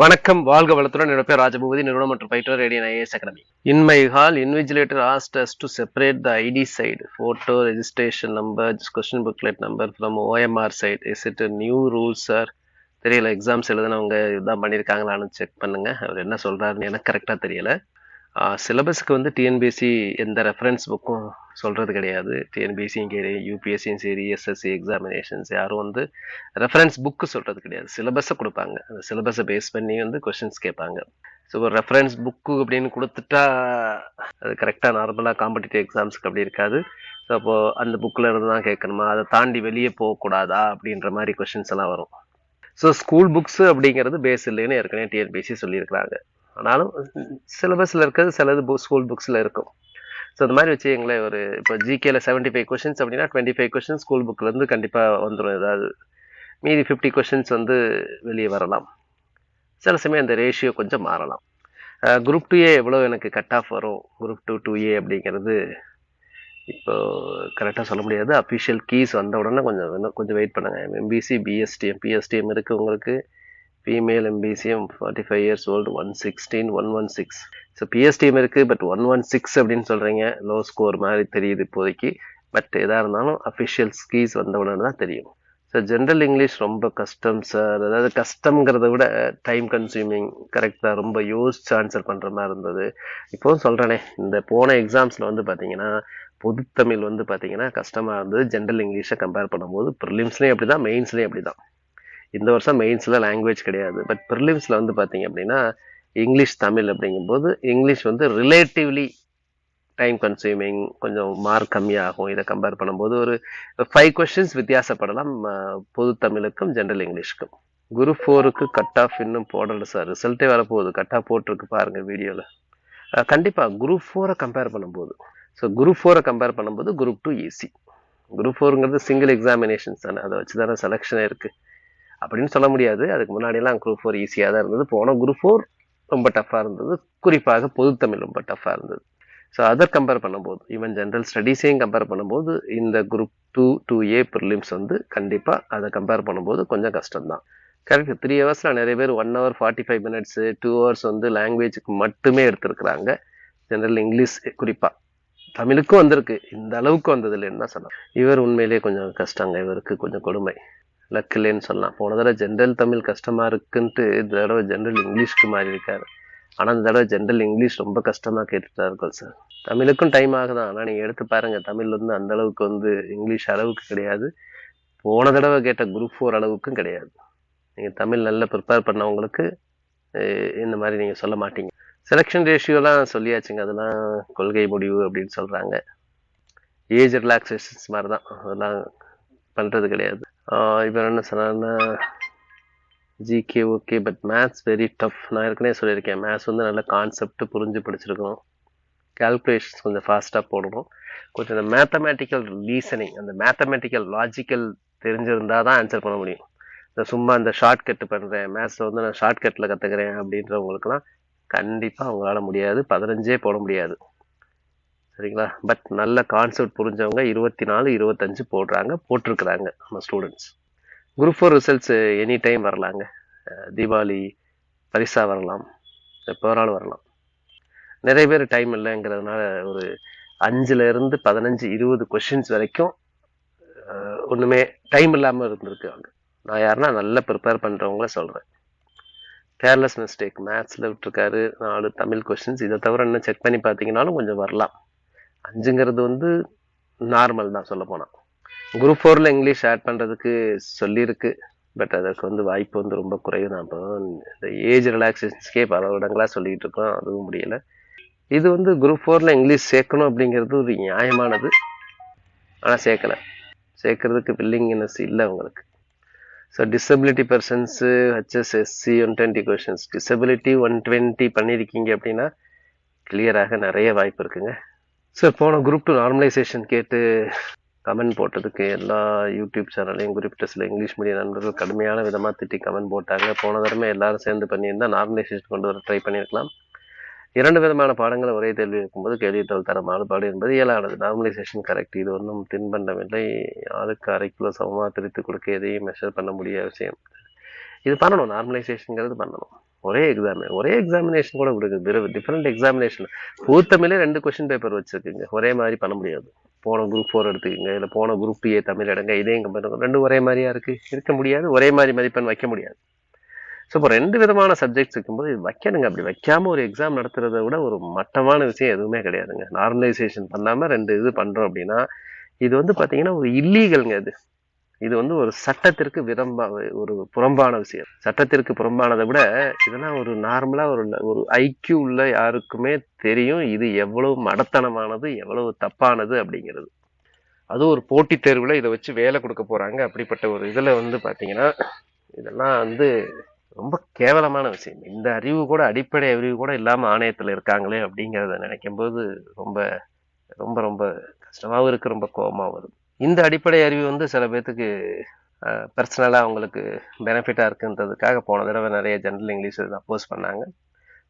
வணக்கம் வாழ்க வளத்துடன். என்னோட பேர் ராஜபூபதி நிறுவனம் மற்றும் பயிற்றுவர் Radian IAS academy. In my hall invigilator asked us to separate the ID side photo registration number question booklet number from OMR side is it new rules sir தெரியல exams எழுதுனவங்க இதான் பண்ணியிருக்காங்களான்னு செக் பண்ணுங்க. அவர் என்ன சொல்றாருன்னு எனக்கு கரெக்டாக தெரியல. சிலபஸ்க்கு வந்து டிஎன்பிஎஸ்சி எந்த ரெஃபரன்ஸ் புக்கும் சொல்கிறது கிடையாது. டிஎன்பிஎஸ்சியும் சரி யூபிஎஸ்சியும் சரி எஸ்எஸ்சி எக்ஸாமினேஷன்ஸ் யாரும் வந்து ரெஃபரன்ஸ் புக்கு சொல்கிறது கிடையாது. சிலபஸை கொடுப்பாங்க. அந்த சிலபஸை பேஸ் பண்ணி வந்து கொஷின்ஸ் கேட்பாங்க. ஸோ ஒரு ரெஃபரன்ஸ் புக்கு அப்படின்னு கொடுத்துட்டா அது கரெக்டாக நார்மலாக காம்படிட்டிவ் எக்ஸாம்ஸ்க்கு அப்படி இருக்காது. ஸோ அப்போது அந்த புக்கில் இருந்து தான் கேட்கணுமா? அதை தாண்டி வெளியே போகக்கூடாதா? அப்படின்ற மாதிரி கொஷின்ஸ் எல்லாம் வரும். ஸோ ஸ்கூல் புக்ஸ் அப்படிங்கிறது பேஸ் இல்லைன்னு ஏற்கனவே டிஎன்பிஎஸ்சி சொல்லியிருக்கிறாங்க. ஆனாலும் சிலபஸில் இருக்கிறது சிலது ஸ்கூல் புக்ஸில் இருக்கும். ஸோ அந்த மாதிரி வச்சுங்களேன் ஒரு இப்போ ஜிகேல செவன்ட்டி ஃபைவ் கொஷின்ஸ் அப்படின்னா டுவெண்ட்டி ஃபைவ் கொஷின்ஸ் ஸ்கூல் புக்லேருந்து கண்டிப்பாக வந்துடும் ஏதாவது மீதி ஃபிஃப்டி கொஷின்ஸ் வந்து வெளியே வரலாம். சில சமயம் அந்த ரேஷியோ கொஞ்சம் மாறலாம். குரூப் டூ ஏ எவ்வளோ எனக்கு கட் ஆஃப் வரும்? குரூப் டூ டூ ஏ அப்படிங்கிறது இப்போ கரெக்டாக சொல்ல முடியாது. அஃபிஷியல் கீஸ் வந்த உடனே கொஞ்சம் கொஞ்சம் வெயிட் பண்ணுங்கள் எம்பிசி பிஎஸ்டிஎம் பிஎஸ்டிஎம் இருக்குது உங்களுக்கு. Female MBCM forty five years old one sixteen one one six so PSTM இருக்குது பட் ஒன் ஒன் சிக்ஸ் அப்படின்னு சொல்கிறீங்க லோ ஸ்கோர் மாதிரி தெரியுது இப்போதைக்கு. பட் எதாக இருந்தாலும் அஃபிஷியல் ஸ்கீஸ் வந்தவுடனே தான் தெரியும். ஸோ ஜென்ரல் இங்கிலீஷ் ரொம்ப கஷ்டம் சார் அதாவது கஷ்டங்கிறத விட டைம் கன்சியூமிங் கரெக்டாக ரொம்ப யோசிச்சு ஆன்சர் பண்ணுற மாதிரி இருந்தது. இப்போவும் சொல்கிறேனே இந்த போன எக்ஸாம்ஸில் வந்து பார்த்தீங்கன்னா பொதுத்தமிழ் வந்து பார்த்தீங்கன்னா கஷ்டமாக இருந்தது. ஜென்ரல் இங்கிலீஷை கம்பேர் பண்ணும்போது ப்ரிலிம்ஸ்லேயும் அப்படி தான் மெயின்ஸ்லேயும் அப்படி தான் இந்த வருஷம் மெயின்ஸில் லாங்குவேஜ் கிடையாது. பட் ப்ரிலிம்ஸில் வந்து பார்த்தீங்க அப்படின்னா இங்கிலீஷ் தமிழ் அப்படிங்கும்போது இங்கிலீஷ் வந்து ரிலேட்டிவ்லி டைம் கன்சியூமிங் கொஞ்சம் மார்க் கம்மியாகும். இதை கம்பேர் பண்ணும்போது ஒரு ஃபைவ் கொஷின்ஸ் வித்தியாசப்படலாம் பொது தமிழுக்கும் ஜென்ரல் இங்கிலீஷ்க்கும் குரு ஃபோருக்கு கட் ஆஃப் இன்னும் போடலை சார் ரிசல்ட்டே வரப்போகுது. கட் ஆஃப் போட்டிருக்கு பாருங்க வீடியோவில் கண்டிப்பாக குரூப் ஃபோரை கம்பேர் பண்ணும்போது. ஸோ குரூப் ஃபோரை கம்பேர் பண்ணும்போது குரூப் டூ ஈஸி குரூப் ஃபோருங்கிறது சிங்கிள் எக்ஸாமினேஷன்ஸ் தானே. அதை வச்சு தானே செலெக்ஷனே இருக்குது அப்படின்னு சொல்ல முடியாது. அதுக்கு முன்னாடியெல்லாம் குரூப் ஃபோர் ஈஸியாக தான் இருந்தது. போன குரூப் ஃபோர் ரொம்ப டஃப்பாக இருந்தது. குறிப்பாக பொதுத்தமிழ் ரொம்ப டஃப்பாக இருந்தது. ஸோ அதர் கம்பேர் பண்ணும்போது ஈவன் ஜென்ரல் ஸ்டடீஸையும் கம்பேர் பண்ணும்போது இந்த group two two A prelims வந்து கண்டிப்பாக அதை கம்பேர் பண்ணும்போது கொஞ்சம் கஷ்டம்தான். கரெக்ட் த்ரீ ஹவர்ஸில் நிறைய பேர் one hour forty five minutes two hours வந்து லாங்குவேஜுக்கு மட்டுமே எடுத்திருக்கிறாங்க. ஜென்ரல் இங்கிலீஷ் குறிப்பாக தமிழுக்கும் வந்திருக்கு. இந்த அளவுக்கு வந்தது இல்லைன்னு தான் சொல்லலாம். இவர் உண்மையிலேயே கொஞ்சம் கஷ்டங்க. இவருக்கு கொஞ்சம் கொடுமை. லக்கிலேன்னு சொல்லலாம். போன தடவை ஜென்ரல் தமிழ் கஷ்டமா இருக்குன்ட்டு இந்த தடவை ஜென்ரல் இங்கிலீஷ்க்கு மாறி இருக்காரு ஆனால் இந்த தடவை ஜென்ரல் இங்கிலீஷ் ரொம்ப கஷ்டமா கேட்டுட்டா இருக்கோம் சார் தமிழுக்கும் டைம் ஆகுதான். ஆனால் நீங்கள் எடுத்து பாருங்க தமிழ் வந்து அந்த அளவுக்கு வந்து இங்கிலீஷ் அளவுக்கு கிடையாது. போன தடவை கேட்ட குரூப் ஃபோர் அளவுக்கும் கிடையாது. நீங்கள் தமிழ் நல்லா ப்ரிப்பேர் பண்ணவங்களுக்கு இந்த மாதிரி நீங்கள் சொல்ல மாட்டீங்க. செலெக்ஷன் ரேஷியோலாம் சொல்லியாச்சுங்க. அதெல்லாம் கொள்கை முடிவு அப்படின்னு சொல்கிறாங்க ஏஜ் ரிலாக்ஸேஷன்ஸ் மாதிரி தான் அதெல்லாம் பண்ணுறது கிடையாது. இவர் என்ன சொன்னார்னா GK okay but maths very tough நான் ஏற்கனவே சொல்லியிருக்கேன். மேத்ஸ் வந்து நல்ல கான்செப்ட் புரிஞ்சு படிச்சிருக்கணும். கால்குலேஷன்ஸ் கொஞ்சம் ஃபாஸ்ட்டாக போடணும். கொஞ்சம் இந்த மேத்தமேட்டிக்கல் ரீசனிங் அந்த மேத்தமேட்டிக்கல் லாஜிக்கல் தெரிஞ்சிருந்தால் தான் ஆன்சர் பண்ண முடியும். இந்த சும்மா இந்த ஷார்ட்கட் பண்ணுறேன் மேத்ஸை வந்து நான் ஷார்ட்கட்டில் கற்றுக்கிறேன் அப்படின்றவங்களுக்குலாம் கண்டிப்பாக அவங்களால முடியாது. பதினஞ்சே போட முடியாது. சரிங்களா? பட் நல்ல கான்செப்ட் புரிஞ்சவங்க இருபத்தி நாலு இருபத்தஞ்சு போடுறாங்க போட்டிருக்கிறாங்க நம்ம students group four results any time வரலாங்க தீபாவளி பரிசா வரலாம். எப்போ வரலாம். நிறைய பேர் டைம் இல்லைங்கிறதுனால ஒரு அஞ்சுலேருந்து பதினஞ்சு இருபது கொஷின்ஸ் வரைக்கும் ஒன்றுமே டைம் இல்லாமல் இருந்திருக்காங்க நான் யாருன்னா நல்லா ப்ரிப்பேர் பண்ணுறவங்கள சொல்கிறேன் கேர்லெஸ் மிஸ்டேக் மேத்ஸில் விட்டுருக்காரு. நாலு தமிழ் கொஷின்ஸ் இதை தவிர இன்னும் செக் பண்ணி பார்த்தீங்கன்னாலும் கொஞ்சம் வரலாம். அஞ்சுங்கிறது வந்து நார்மல் தான் சொல்ல போனால் குரூப் ஃபோரில் இங்கிலீஷ் ஆட் பண்ணுறதுக்கு சொல்லியிருக்கு பட் அதற்கு வந்து வாய்ப்பு வந்து ரொம்ப குறைவு தான். இப்போ இந்த ஏஜ் ரிலாக்ஸேஷன்ஸ்க்கே பல இடங்களாக சொல்லிகிட்டு இருக்கோம். அதுவும் முடியலை. இது வந்து குரூப் ஃபோரில் இங்கிலீஷ் சேர்க்கணும் அப்படிங்கிறது ஒரு நியாயமானது. ஆனால் சேர்க்கலை. சேர்க்கறதுக்கு வில்லிங்னஸ் இல்லை உங்களுக்கு so disability persons HSSC one twenty questions disability one twenty பண்ணியிருக்கீங்க அப்படின்னா கிளியராக நிறைய வாய்ப்பு இருக்குங்க. சார் போன குரூப் டூ நார்மலைசேஷன் கேட்டு கமெண்ட் போட்டதுக்கு எல்லா யூடியூப் சேனல்லையும் குரூப் டெஸ்ட்டில் இங்கிலீஷ் மீடியம் நண்பர்கள் கடுமையான விதமாக திட்டி கமெண்ட் போட்டாங்க. போன தடவை எல்லாரும் சேர்ந்து பண்ணியிருந்தால் நார்மலைசேஷன் கொண்டு வர ட்ரை பண்ணியிருக்கலாம். இரண்டு விதமான பாடங்களை ஒரே தேர்வு இருக்கும்போது கேள்வித்தாள் தர மாறுபாடு என்பது இயலானது. நார்மலைசேஷன் கரெக்ட் இது ஒன்றும் தின்பண்டமில்லை. ஆளுக்கு அரை கிலோ சமமாக பிரித்து கொடுக்க எதையும் மெஷர் பண்ண முடியாத விஷயம். இது பண்ணணும். நார்மலைசேஷனுங்கிறது பண்ணணும். ஒரே எக்ஸாம் ஒரே எக்ஸாமினேஷன் கூட கொடுக்குது டிஃப்ரெண்ட் எக்ஸாமினேஷன் பூத்தமிழே ரெண்டு கொஸ்டின் பேப்பர் வச்சுருக்குங்க. ஒரே மாதிரி பண்ண முடியாது. போன குரூப் ஃபோர் எடுத்துக்கோங்க. இல்லை போன குரூப் ஏ தமிழ் எடுங்க. இதே இங்கே பண்ணுங்க ரெண்டும் ஒரே மாதிரியா இருக்குது இருக்க முடியாது. ஒரே மாதிரி மதிப்பெண் வைக்க முடியாது. ஸோ இப்போ ரெண்டு விதமான சப்ஜெக்ட்ஸ் இருக்கும்போது இது வைக்கணுங்க. அப்படி வைக்காமல் ஒரு எக்ஸாம் நடத்துறதை விட ஒரு மட்டமான விஷயம் எதுவுமே கிடையாதுங்க. நார்மலைசேஷன் பண்ணாமல் ரெண்டு இது பண்ணுறோம் அப்படின்னா இது வந்து பார்த்தீங்கன்னா ஒரு இல்லீகல்ங்க அது இது வந்து ஒரு சட்டத்திற்கு விரம்பா ஒரு புறம்பான விஷயம். சட்டத்திற்கு புறம்பானதை விட இதெல்லாம் ஒரு நார்மலாக ஒரு ஒரு ஐக்கியூ உள்ள யாருக்குமே தெரியும். இது எவ்வளவு மடத்தனமானது எவ்வளவு தப்பானது அப்படிங்கிறது. அதுவும் ஒரு போட்டித் தேர்வில் இதை வச்சு வேலை கொடுக்க போகிறாங்க அப்படிப்பட்ட ஒரு இதில் வந்து பார்த்தீங்கன்னா இதெல்லாம் வந்து ரொம்ப கேவலமான விஷயம். இந்த அறிவு கூட அடிப்படை அறிவு கூட இல்லாமல் ஆணையத்தில் இருக்காங்களே அப்படிங்கிறத நினைக்கும் போது ரொம்ப ரொம்ப ரொம்ப கஷ்டமாகவும் இருக்குது ரொம்ப கோபமாவும் வருது இந்த அடிப்படை அறிவு வந்து சில பேர்த்துக்கு பர்சனலாக அவங்களுக்கு பெனிஃபிட்டாக இருக்குன்றதுக்காக போன தடவை நிறைய ஜென்ரல் இங்கிலீஷ் அப்போஸ் பண்ணாங்க.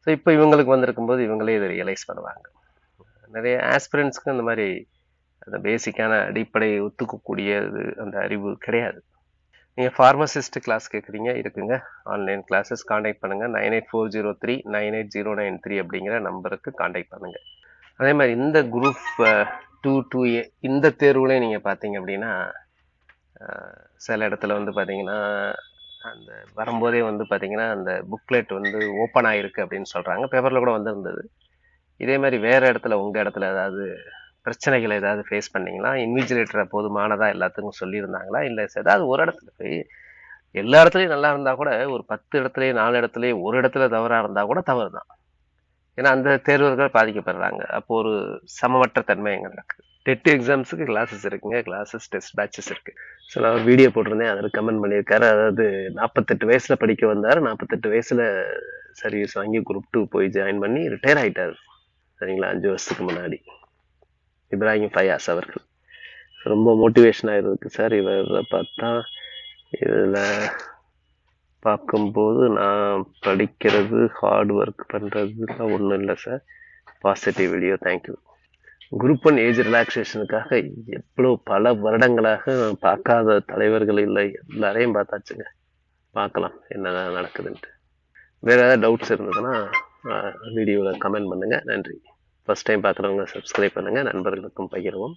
ஸோ இப்போ இவங்களுக்கு வந்திருக்கும்போது இவங்களே இதை ரியலைஸ் பண்ணுவாங்க. நிறைய ஆஸ்பிரண்ட்ஸ்க்கு இந்த மாதிரி அந்த பேசிக்கான அடிப்படை ஒத்துக்கக்கூடியது அந்த அறிவு கிடையாது. நீங்கள் ஃபார்மசிஸ்ட் கிளாஸ் கேட்குறீங்க இருக்குங்க. ஆன்லைன் கிளாஸஸ் காண்டாக்ட் பண்ணுங்கள் nine eight four zero three nine eight zero nine three அப்படிங்கிற நம்பருக்கு காண்டாக்ட் பண்ணுங்கள் அதே மாதிரி இந்த குரூப் டூ டூ ஏ இந்த தேர்வுலேயும் நீங்கள் பார்த்தீங்க அப்படின்னா சில இடத்துல வந்து பார்த்தீங்கன்னா அந்த வரும்போதே வந்து பார்த்தீங்கன்னா அந்த புக்லெட் வந்து ஓப்பன் ஆகிருக்கு அப்படின்னு சொல்கிறாங்க பேப்பரில் கூட வந்திருந்தது. இதே மாதிரி வேறு இடத்துல உங்கள் இடத்துல ஏதாவது பிரச்சனைகள் ஏதாவது ஃபேஸ் பண்ணிங்களா? இன்விஜிலேட்டரை போதுமானதாக எல்லாத்துக்கும் சொல்லியிருந்தாங்களா? இல்லை ஏதாவது ஒரு இடத்துல போய் எல்லா இடத்துலையும் நல்லா இருந்தால் கூட ஒரு பத்து இடத்துலையும் நாலு இடத்துலையும் ஒரு இடத்துல தவறாக இருந்தால் கூட தவறு தான் ஏன்னா அந்த தேர்வர்கள் பாதிக்கப்படுறாங்க. அப்போ ஒரு சமமற்ற தன்மை எங்க இருக்கு டெட் எக்ஸாம்ஸுக்கு கிளாஸஸ் இருக்குங்க. கிளாஸஸ் டெஸ்ட் பேட்சஸ் இருக்கு. ஸோ நான் ஒரு வீடியோ போட்டிருந்தேன். அதில் கமெண்ட் பண்ணியிருக்காரு. அதாவது நாற்பத்தெட்டு வயசுல படிக்க வந்தார். நாற்பத்தெட்டு வயசுல சர்வீஸ் வாங்கி குரூப் டூ போய் ஜாயின் பண்ணி ரிட்டையர் ஆகிட்டார் சரிங்களா? அஞ்சு வருஷத்துக்கு முன்னாடி. இப்ராஹிம் ஃபயாஸ் அவர்கள். ரொம்ப மோட்டிவேஷனாக இருக்குது சார். இவரை பார்த்தா இதில் பார்க்கும்போது நான் படிக்கிறது ஹார்ட் ஒர்க் பண்ணுறதுலாம் ஒன்றும் இல்லை sir positive video thank you group one age ரிலாக்ஸேஷனுக்காக எவ்வளோ பல வருடங்களாக நான் பார்க்காத தலைவர்கள் இல்லை. எல்லாரையும் பார்த்தாச்சுங்க. பார்க்கலாம் என்னதான் நடக்குதுன்ட்டு. வேறு ஏதாவது டவுட்ஸ் இருந்ததுன்னா வீடியோவில் கமெண்ட் பண்ணுங்கள் நன்றி. ஃபர்ஸ்ட் டைம் பார்க்குறவங்க சப்ஸ்கிரைப் பண்ணுங்கள் நண்பர்களுக்கும் பகிரவும்.